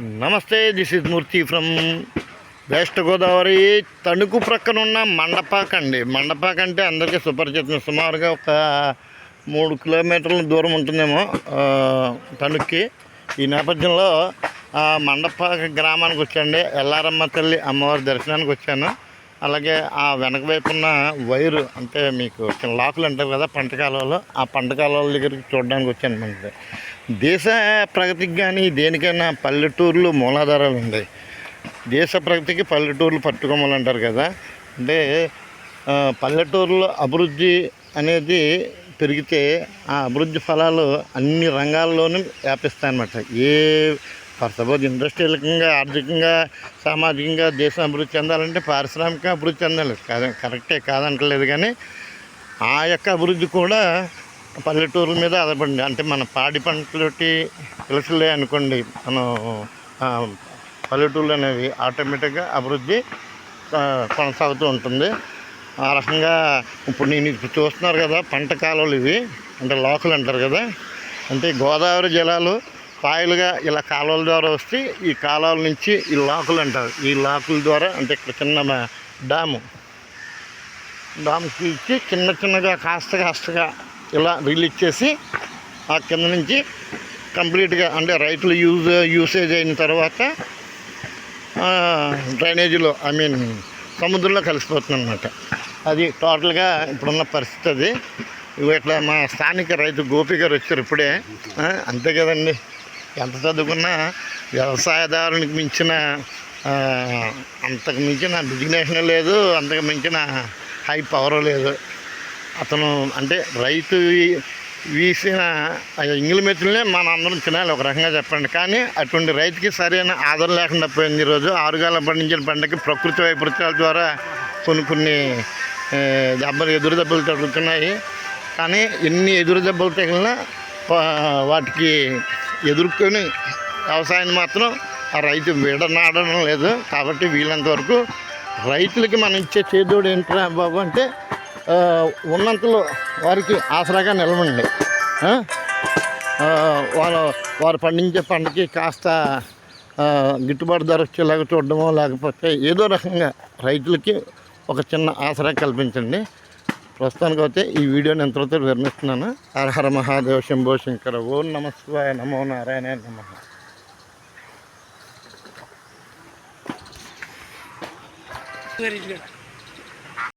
నమస్తే this is Murthy from west Godavari Tanuku ప్రక్కన ఉన్న మండపాక అండి. మండపాక అంటే అందరికీ సుపరిచితం సుమారుగా ఒక మూడు కిలోమీటర్ల దూరం ఉంటుందేమో తణుక్కి. ఈ నేపథ్యంలో మండపాక గ్రామానికి వచ్చండి ఎల్లారమ్మ తల్లి అమ్మవారి దర్శనానికి వచ్చాను. అలాగే ఆ వెనక వైపు ఉన్న వైరు అంటే మీకు చిన్న లాకులు అంటారు కదా పంట కాలువలో ఆ పంట కాలువల దగ్గరికి చూడడానికి వచ్చాను మనకి దేశ ప్రగతికి కానీ దేనికైనా పల్లెటూర్లు మూలాధారాలు ఉన్నాయి దేశ ప్రగతికి పల్లెటూర్లు పట్టుకోమని అంటారు కదా. అంటే పల్లెటూరులో అభివృద్ధి అనేది పెరిగితే ఆ అభివృద్ధి ఫలాలు అన్ని రంగాల్లోనూ వ్యాపిస్తాయన్నమాట. ఏ ఫర్ సపోజ్ ఇండస్ట్రియల్కంగా ఆర్థికంగా సామాజికంగా దేశం అభివృద్ధి చెందాలంటే పారిశ్రామిక అభివృద్ధి చెందాలి. కాదు కరెక్టే కాదంటలేదు కానీ ఆ యొక్క అభివృద్ధి కూడా పల్లెటూరుల మీద ఆధారపడింది. అంటే మన పాడి పంటలకి తెలుసులే అనుకోండి మనం ఆ, పల్లెటూర్లు అనేవి ఆటోమేటిక్గా అభివృద్ధి కొనసాగుతూ ఉంటుంది. ఆ రకంగా ఇప్పుడు నేను ఇప్పుడు చూస్తున్నారు కదా పంట కాలువలు ఇవి అంటే లోకలు అంటారు కదా. అంటే గోదావరి జలాలు పాయలుగా ఇలా కాలువల ద్వారా వస్తే ఈ కాలువల నుంచి ఈ లాకులు అంటారు. ఈ లాకుల ద్వారా అంటే ఇక్కడ చిన్న మ- డ్యాము డామ్కి ఇచ్చి చిన్న చిన్నగా కాస్త కాస్తగా ఇలా రిలీజ్ చేసి ఆ కింద నుంచి కంప్లీట్గా అంటే రైతులు యూజ్ యూసేజ్ అయిన తర్వాత డ్రైనేజీలో ఐ మీన్ సముద్రంలో కలిసిపోతుంది అనమాట అది టోటల్గా ఇప్పుడున్న పరిస్థితి అది. ఇట్లా మా స్థానిక రైతు గోపి గారు వచ్చారు ఇప్పుడే. అంతే కదండి. ఎంత చదువుకున్నా వ్యవసాయదారునికి మించిన అంతకు మించిన డిజిగ్నేషన్ లేదు అంతకు మించిన హై పవర్ లేదు. అతను అంటే రైతు వీసిన ఆ ఎంగిలి మెతులనే మన అందరం తినాలి ఒక రకంగా చెప్పండి. కానీ అటువంటి రైతుకి సరైన ఆదరణ లేకుండా పోయింది ఈరోజు ఆరుగాల పండించిన పంటకి ప్రకృతి వైపరీత్యాల ద్వారా కొన్ని కొన్ని దెబ్బలు ఎదురు దెబ్బలు తగులుతున్నాయి. కానీ ఎన్ని ఎదురు దెబ్బలు తగిలినా వాటికి ఎదుర్కొని వ్యవసాయాన్ని మాత్రం ఆ రైతు విడనాడడం లేదు. కాబట్టి వీళ్ళంత వరకు రైతులకి మనం ఇచ్చే చేదోడు ఏంటి బాబు అంటే ఉన్నంతలో వారికి ఆసరాగా నిలవండి. వారు వారు పండించే పంటకి కాస్త గిట్టుబాటు ధర వచ్చేలాగా చూడడమో లేకపోతే ఏదో రకంగా రైతులకి ఒక చిన్న ఆసరా కల్పించండి. ప్రస్తుతానికి అయితే ఈ వీడియోని ఎంతవరకు విరమిస్తున్నాను. హరహర మహాదేవ శంభో శంకర ఓం నమస్వాయ నమో నారాయణ నమ. Very good